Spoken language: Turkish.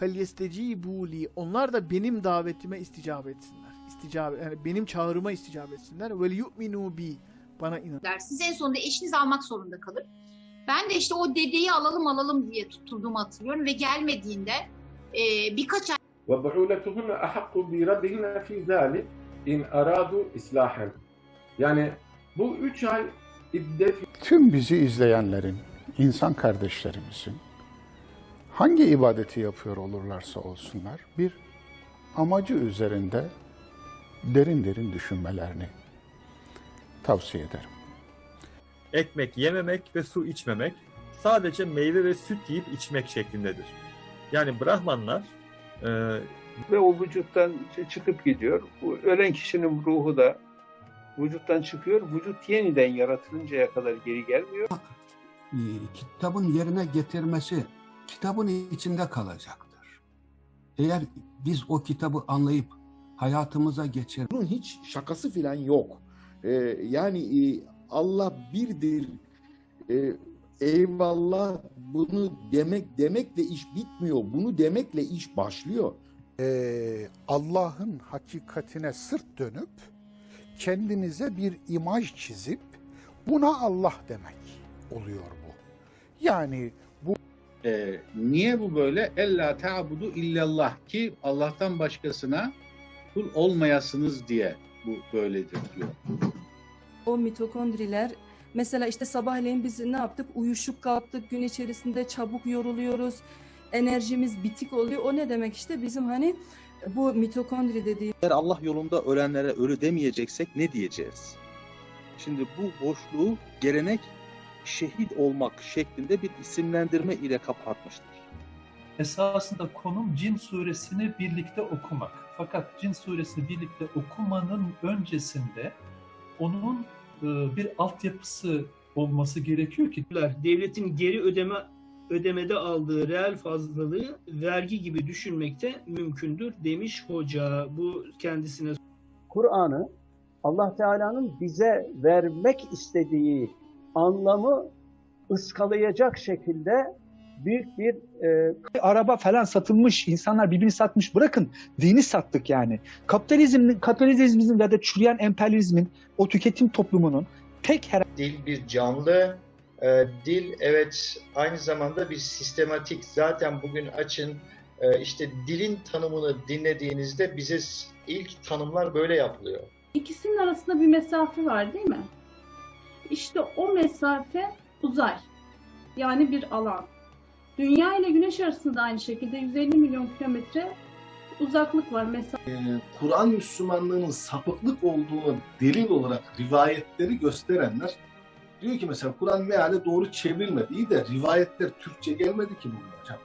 فَلْيَسْتَجِيبُوا لِي Onlar da benim davetime isticap etsinler. İsticap, yani benim çağrıma isticap etsinler. وَلْيُؤْمِنُوا bi Bana inan. dersiniz. En sonunda eşiniz almak zorunda kalır. Ben de işte o dedeyi alalım alalım diye tutturduğumu hatırlıyorum ve gelmediğinde e, birkaç ay وبعولتهن أحق بردهن في ذلك إن أرادوا إصلاحا. Yani bu üç ay iddet Tüm bizi izleyenlerin, insan kardeşlerimizin hangi ibadeti yapıyor olurlarsa olsunlar bir amacı üzerinde derin derin düşünmelerini tavsiye ederim. ekmek yememek ve su içmemek sadece meyve ve süt yiyip içmek şeklindedir. Yani Brahmanlar e, ve o vücuttan çıkıp gidiyor. Bu ölen kişinin ruhu da vücuttan çıkıyor. Vücut yeniden yaratılıncaya kadar geri gelmiyor. e, kitabın yerine getirmesi kitabın içinde kalacaktır. Eğer biz o kitabı anlayıp hayatımıza geçir Bunun hiç şakası filan yok. Ee, yani e, Allah birdir. Ee, eyvallah bunu demek demekle iş bitmiyor. Bunu demekle iş başlıyor. Ee, Allah'ın hakikatine sırt dönüp kendinize bir imaj çizip buna Allah demek oluyor bu. Yani Ee, niye bu böyle? Ella ta'budu illallah ki Allah'tan başkasına kul olmayasınız diye bu böyledir diyor. o mitokondriler mesela işte sabahleyin biz ne yaptık? Uyuşuk kalktık, gün içerisinde çabuk yoruluyoruz, enerjimiz bitik oluyor. O ne demek işte bizim hani bu mitokondri dediği Eğer Allah yolunda ölenlere ölü demeyeceksek ne diyeceğiz? Şimdi bu boşluğu gelenek şehit olmak şeklinde bir isimlendirme ile kapatmıştır. Esasında konum Cin suresini birlikte okumak. Fakat Cin suresini birlikte okumanın öncesinde onun e, bir altyapısı olması gerekiyor ki devletin geri ödeme ödemede aldığı reel fazlalığı vergi gibi düşünmekte mümkündür demiş hoca. Bu kendisine Kur'an'ı Allah Teala'nın bize vermek istediği anlamı ıskalayacak şekilde büyük bir e, araba falan satılmış, insanlar birbirini satmış. Bırakın dini sattık yani. Kapitalizmin, kapitalizmin ve de çürüyen emperyalizmin, o tüketim toplumunun tek her Dil bir canlı. Ee, dil evet aynı zamanda bir sistematik. Zaten bugün açın e, işte dilin tanımını dinlediğinizde bize ilk tanımlar böyle yapılıyor. İkisinin arasında bir mesafe var değil mi? İşte o mesafe uzay. Yani bir alan. Dünya ile Güneş arasında aynı şekilde 150 milyon kilometre uzaklık var. Mesafe Kur'an Müslümanlığının sapıklık olduğunu delil olarak rivayetleri gösterenler diyor ki mesela Kur'an meali doğru çevrilmedi. İyi de rivayetler Türkçe gelmedi ki bugün hocam.